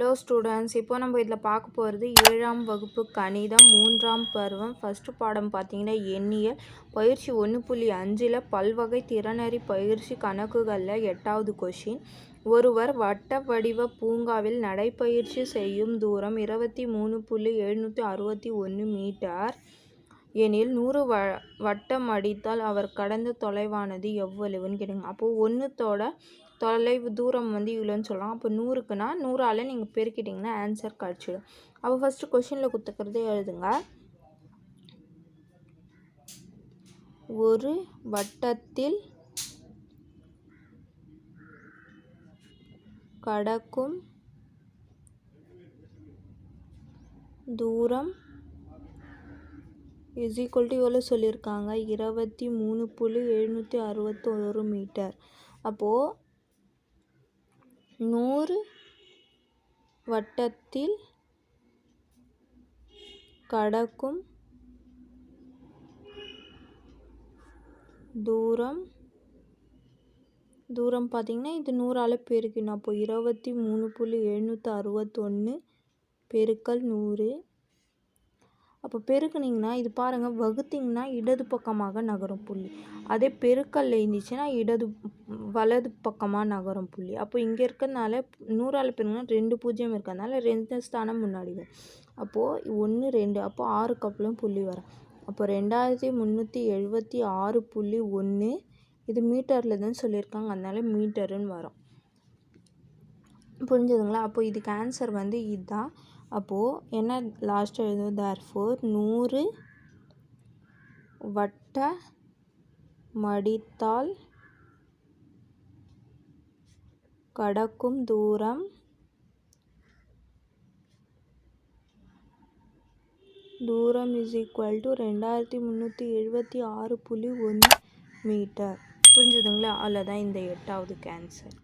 Hello students இப்போ நம்ம இதில் பார்க்க போகிறது ஏழாம் வகுப்பு கணிதம் மூன்றாம் பருவம். ஃபஸ்ட்டு பாடம் பார்த்தீங்கன்னா எண்ணியல் பயிற்சி ஒன்று புள்ளி அஞ்சில் பல்வகை திறனறி பயிற்சி கணக்குகளில் எட்டாவது கொஷின் ஒருவர் வட்ட வடிவ பூங்காவில் நடைப்பயிற்சி செய்யும் தூரம் இருபத்தி மூணு புள்ளி எழுநூற்றி அறுபத்தி ஒன்று மீட்டர். எனில் நூறு வ வட்டம் அடித்தால் அவர் கடந்த தொலைவானது எவ்வளவுன்னு கேட்டுங்க. அப்போது ஒன்றுத்தோட தொலைவு தூரம் வந்து இவ்வளோன்னு சொல்லலாம். அப்போ நூறுக்குன்னா நூறால் நீங்கள் பெருக்கிட்டிங்கன்னா ஆன்சர் கிடச்சிடும். அப்போ ஃபஸ்ட்டு கொஷினில் கொடுத்துக்கிறதே எழுதுங்க. ஒரு வட்டத்தில் கடக்கும் தூரம் இஸ் ஈக்குவல் டு எவ்வளோ சொல்லியிருக்காங்க. இருபத்தி மூணு புள்ளி எழுநூற்றி அறுபத்தோரு மீட்டர். அப்போது நூறு வட்டத்தில் கடக்கும் தூரம் தூரம் பார்த்திங்கன்னா இது நூறால் பெருக்கணும். அப்போது இருபத்தி மூணு புள்ளி எழுநூற்றி அறுபத்தொன்று பெருக்கல் நூறு அப்போ பெருக்குனிங்கன்னா இது பாருங்கள் வகுத்திங்கன்னா இடது பக்கமாக நகரும் புள்ளி. அதே பெருக்கல்ல இருந்துச்சுன்னா இடது வலது பக்கமாக நகரும் புள்ளி. அப்போ இங்கே இருக்கிறதுனால நூறால் பெருங்கன்னா ரெண்டு பூஜ்ஜியம் இருக்கிறதுனால ரெண்டு ஸ்தானம் முன்னாடி வரும் அப்போது ஒன்று ரெண்டு அப்போ ஆறு கப்பலும் புள்ளி வரும். அப்போ ரெண்டாயிரத்தி முந்நூற்றி எழுபத்தி ஆறு புள்ளி ஒன்று இது மீட்டரில் தான் சொல்லியிருக்காங்க. அதனால மீட்டருன்னு வரும். புரிஞ்சுதுங்களா? அப்போ இதுக்கு ஆன்சர் வந்து இதுதான் அப்போது என்ன லாஸ்ட்டு எழுதுவோம் தேர் ஃபோர் நூறு வட்ட மடித்தால் கடக்கும் தூரம் தூரம் இஸ் ஈக்குவல் டு ரெண்டாயிரத்தி முந்நூற்றி எழுபத்தி ஆறு புள்ளி ஒன்று மீட்டர். புரிஞ்சுதுங்களா? அவ்வளோதான் இந்த எட்டாவது கேன்சர்